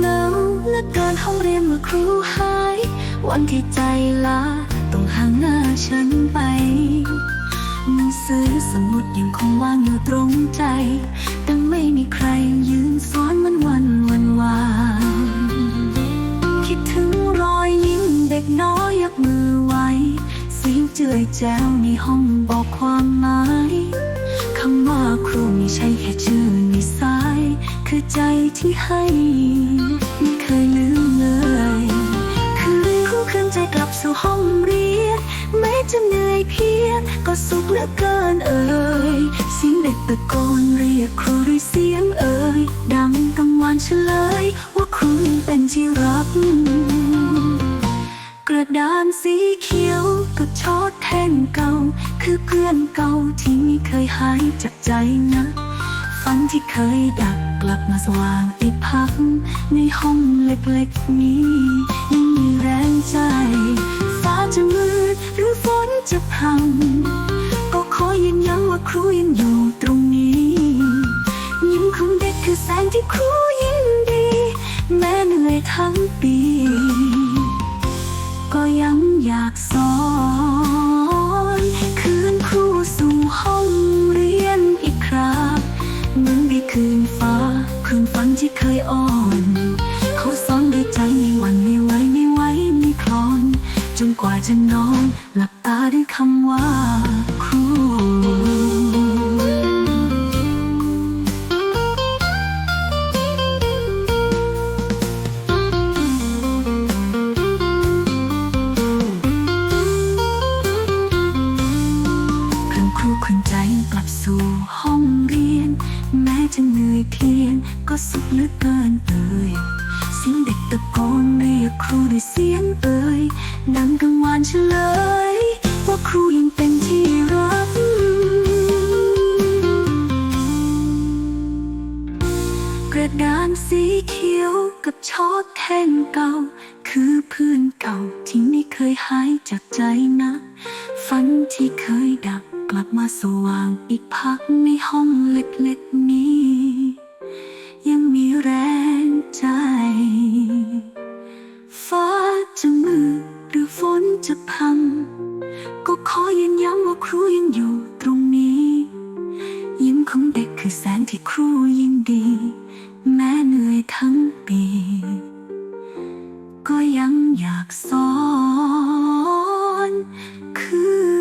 และเกินห้องเรียนเมื่อครูหาย วันที่ใจลาต้องห่างหน้าฉันไปหนังสือสมุดยังคงวางอยู่ตรงใจ แต่ไม่มีใครยืนสอนมันวันวันวานคิดถึงรอยยิ้มเด็กน้อยยกมือไวเสียงเจือยแจ้วในห้องบอกความหมายคำว่าครูไม่ใช่แค่ชื่อในสาย คือใจที่ให้ สู่ห้องเรียนแม้จะเหนื่อยเพียรก็สุขเหลือเกินเอ่ยเสียงเด็กตะโกนเรียกครูด้วยเสียงเอ่ยดังกังวานเฉลย ว่าครูเป็นที่รัก กระดานสีเขียวกับชอดแท่งเก่า คือเพื่อนเก่าที่ไม่เคยหายจากใจนะฝันที่เคยดักกลับมาสว่างติดพักในห้องเล็กๆนี้ แรงใจ ฟ้าจะมืดหรือฝนจะพัง ก็ขอยืนยันว่าครูยังอยู่ตรงนี้ ยิ้มของเด็กคือแสงที่ครูยินดี แม้เหนื่อยทั้งปี ก็ยังอยากสอน จะนอนหลับตาด้วยคำว่าครูพื่อนครูคนใจกลับสู่ห้องเรียน แม้จะเหนื่อยเพียงก็สุขเหลือเกินเอ่ย สียงเด็กตะโกนเรียกครูด้วยเสียงเอ่ยดังกังวานเฉลย ว่าครูยังเป็นที่รัก กระดานสีเขียวกับชอดแท่งเก่า คือเพื่อนเก่าที่ไม่เคยหายจากใจนะ ฝันที่เคยดับกลับมาสว่างอีกพักในห้องเล็กๆนี้ ฝนจะพัง ก็ขอยืนย้ำว่าครูยังอยู่ตรงนี้ ยิ้มของเด็กคือแสงที่ครูยิ่งดี แม้เหนื่อยทั้งปี ก็ยังอยากสอน คือ